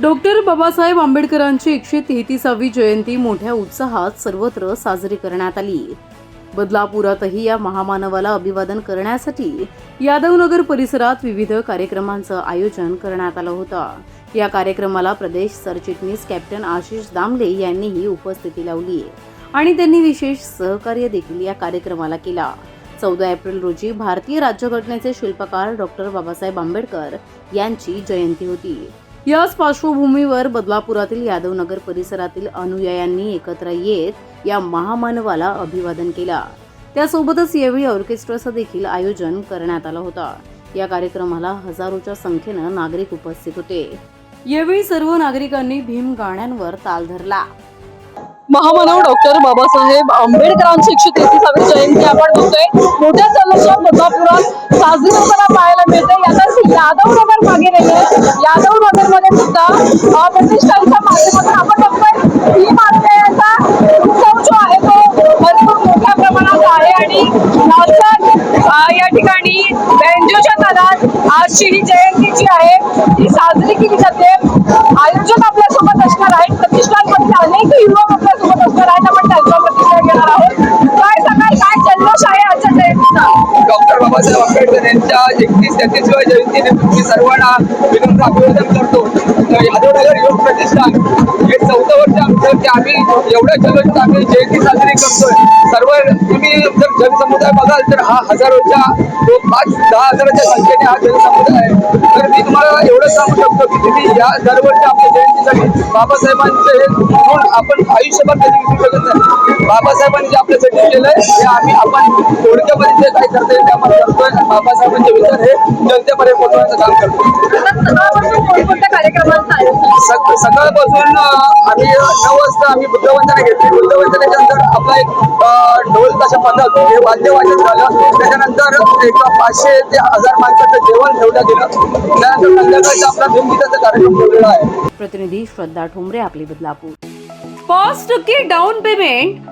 Doctor Babasaheb आंबेडकरांची एकशे तेहतीसावी जयंती मोठ्या उत्साहात सर्वत्र साजरी करण्यात आली. बदलापुरातही या महामानवाला अभिवादन करण्यासाठी यादवनगर परिसरात विविध कार्यक्रमांचं आयोजन करण्यात आलं होतं. या कार्यक्रमाला प्रदेश सरचिटणीस कॅप्टन आशिष दामले यांनीही उपस्थिती लावली आणि त्यांनी विशेष सहकार्य देखील या कार्यक्रमाला केला. चौदा एप्रिल रोजी भारतीय राज्यघटनेचे शिल्पकार डॉक्टर बाबासाहेब आंबेडकर यांची जयंती होती. याच पार्श्वभूमीवर बदलापुरातील यादवनगर परिसरातील अनुयायांनी एकत्र येत या महामानवाला अभिवादन केला. त्यासोबतच यावेळी ऑर्केस्ट्राचं देखील आयोजन करण्यात आलं होतं. या कार्यक्रमाला हजारोच्या संख्येनं नागरिक उपस्थित होते. यावेळी सर्व नागरिकांनी भीम गाण्यांवर ताल धरला. महामानव डॉक्टर बाबासाहेब आंबेडकरांची एकशे तेहतीसावी जयंती आपण बघतोय. मोठ्या जल्लोषात बदलापुरात साजरी होताना पाहायला मिळते. यातच यादव नगर मागे नाहीये यादव नगर मध्ये सुद्धा प्रतिष्ठानच्या माध्यमातून आपण बघतोय ही मानवतेचा उत्सव जो आहे तो भरपूर मोठ्या प्रमाणात आहे आणि नाचत या ठिकाणी बेंजोच्या तालात आजची ही जयंती जी आहे. ती साजरी केली जाते. आयोजक आपल्यासोबत असणार आहेत. प्रतिष्ठानमधील अनेक युवक आपल्यासोबत असणार आहेत. आपण त्यांच्या प्रतिष्ठा घेणार आहोत. काय सांगाल? काय जल्लोष आहे आजच्या जयंतीचा? डॉक्टर बाबासाहेब यांच्या एकतीस तेहतीसव्या जयंतीनिमित्त मी सर्वांना विनम्र अभिवादन करतो. यादवनगर योग प्रतिष्ठान हे चौथं वर्ष आमचं की आम्ही एवढ्या जल्लोषात आम्ही जयंती साजरी करतोय. सर्व तुम्ही जर जनसमुदाय बघाल तर हा हजारोच्या तो पाच दहा हजाराच्या संख्येने हा जनसमुदाय आहे. तर मी तुम्हाला एवढं सांगू शकतो की तुम्ही या दरवर्षी आपल्या जयंतीसाठी बाबासाहेबांचे हे गुण आपण आयुष्यभर कधी विसरू शकत नाही. बाबासाहेबांनी जे आपल्यासाठी केलंय हे आम्ही आपण थोडक्यामध्ये जे काही करतोय ते आपण करतोय. बाबासाहेब बाबासाहेबांचे विचार हे जनतेपर्यंत पोहोचवण्याचं काम करतो सकाळपासून आम्ही नऊ वाजता आम्ही बुद्धवंदना घेतली. बुद्धवंदनेच्या नंतर आपला एक ढोल तशा पद्धत हे वाद्य वाजत झालं त्याच्यानंतर एक पाचशे ते हजार माणसाचं जेवण ठेवलं गेलं त्यानंतर संध्याकाळचा आपला भीमगीताचा कार्यक्रम ठेवलेला आहे. प्रतिनिधी श्रद्धा ठोंबरे आपली बदलापूर. पाच टक्के डाऊन पेमेंट